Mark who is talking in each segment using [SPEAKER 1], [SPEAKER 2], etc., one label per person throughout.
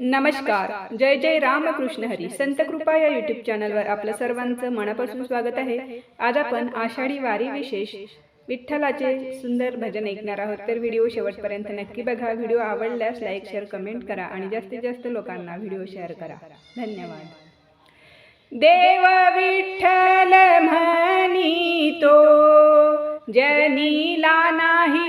[SPEAKER 1] नमस्कार. जय जय रामकृष्ण हरी. संत कृपा या युट्यूब चॅनलवर आपलं सर्वांचं मनापासून स्वागत आहे. आज आपण आषाढी वारी विशेष विठ्ठलाचे सुंदर भजन ऐकणार आहोत. तर व्हिडिओ शेवटपर्यंत नक्की बघा. व्हिडिओ आवडल्यास लाईक शेअर कमेंट करा आणि जास्तीत जास्त लोकांना व्हिडिओ शेअर करा. धन्यवाद. देव विठ्ठल म्हणी तो जनीला नाही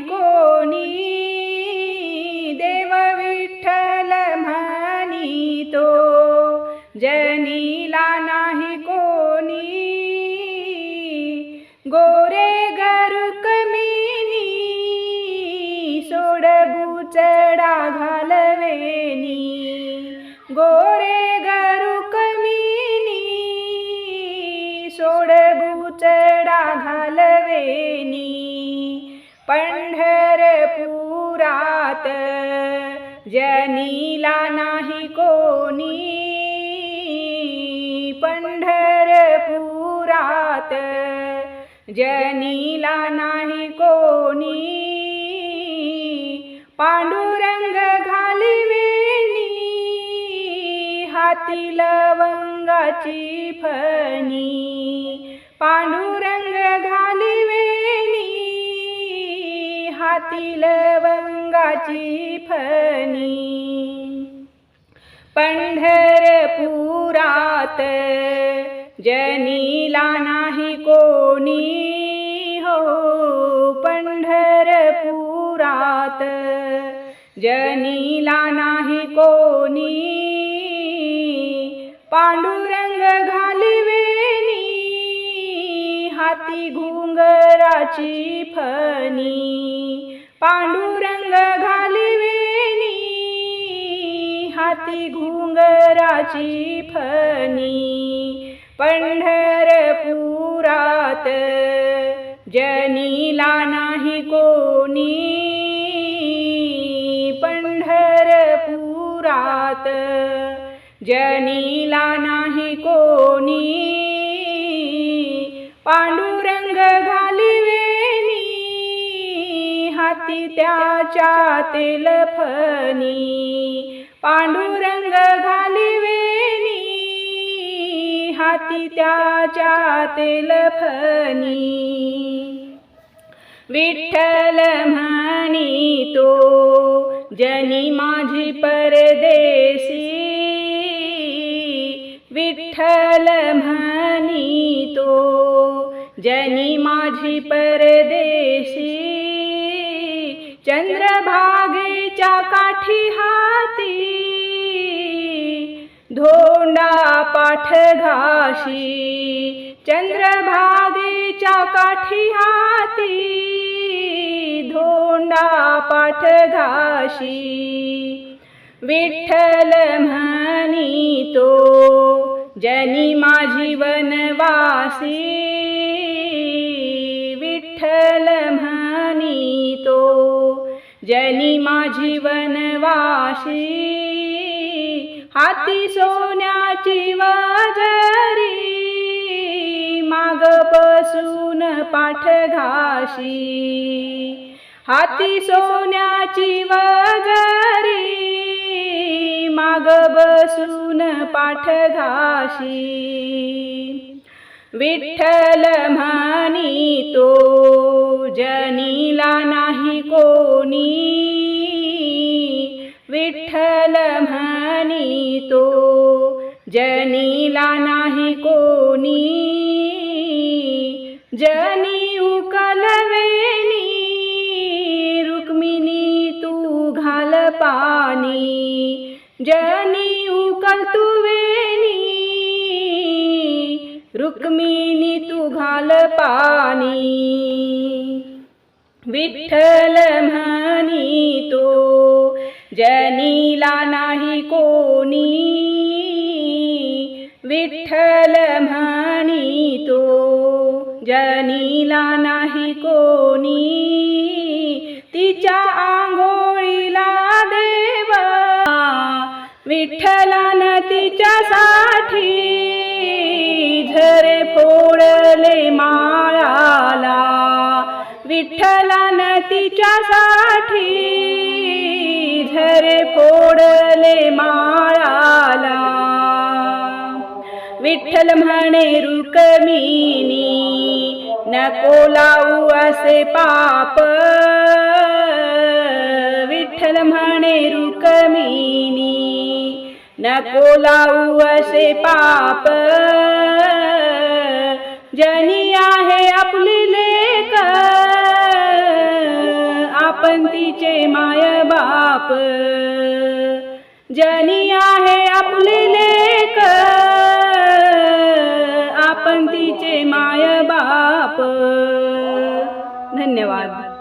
[SPEAKER 1] जनीला नाही कोणी. गोरे गरुक मिनी सोड बुचडा घालवेनी. गोरे गरुक मिनी सोड बुचडा घालवेनी. पंढरपुरात जनी पंढरपुरात जनीला नाही कोणी. पांडुरंग घालवेनी. हाती लवंगाची फणी. पांडुरंग घालवेनी. हाती लवंगाची फणी. पंढरपुरात जनीला नाही कोणी? हो पंढरपुरात. जनीला नाही कोणी? पांडुरंग घालवेनी हाती घुंगराची फणी. पांडुरंग घालवेनी हाती घुंगराची फणी. पंढरपुरात. जनीला नाही कोणी पंढरपुरात. जनीला नाही कोणी पांडुरंग घालवेनी हाती त्याच्या तेलफणी. पांडुरंग घाली हाती त्याच्या तेलफणी विठ्ठल म्हणी तो जनी माझी परदेशी. विठ्ठल म्हणी तो जनी माझी परदेशी. चंद्रभागेच्या काठी हाती धो पाठ घाशी चंद्रभागेच्या काठी हाती धोंडा पाठ घाशी. विठ्ठल म्हणी तो जनी माझी वनवासी. विठ्ठल म्हणी तो जनी माझी वनवासी. हाती सोन्याची वाजरी माग पाठ घाशी. हाती सोन्याची वाजरी माग बसून पाठ घाशी. विठ्ठल म्हणी तो जनीला नाही कोणी. जनी उकलवेनी रुक्मिणी तू घाल पाणी. जनी उकल तुवेनी रुक्मिणी तू घाल पाणी. विठ्ठल म्हणी तो जनीला नाही कोणी. विठ्ठल म्हणितो जनीला नाही कोणी तिच्या आंघोळीला देवा विठ्ठलान तिच्यासाठी झरे फोडले माळाला विठ्ठलान तिच्यासाठी विठ्ठल म्हणे रुकमिनी नको लावू असे पाप. विठ्ठल म्हणे रुकमिनी नको लावू असे पाप. जनी आहे आपली लेक आपण तिचे माय बाप. जनी आहे आपली धन्यवाद.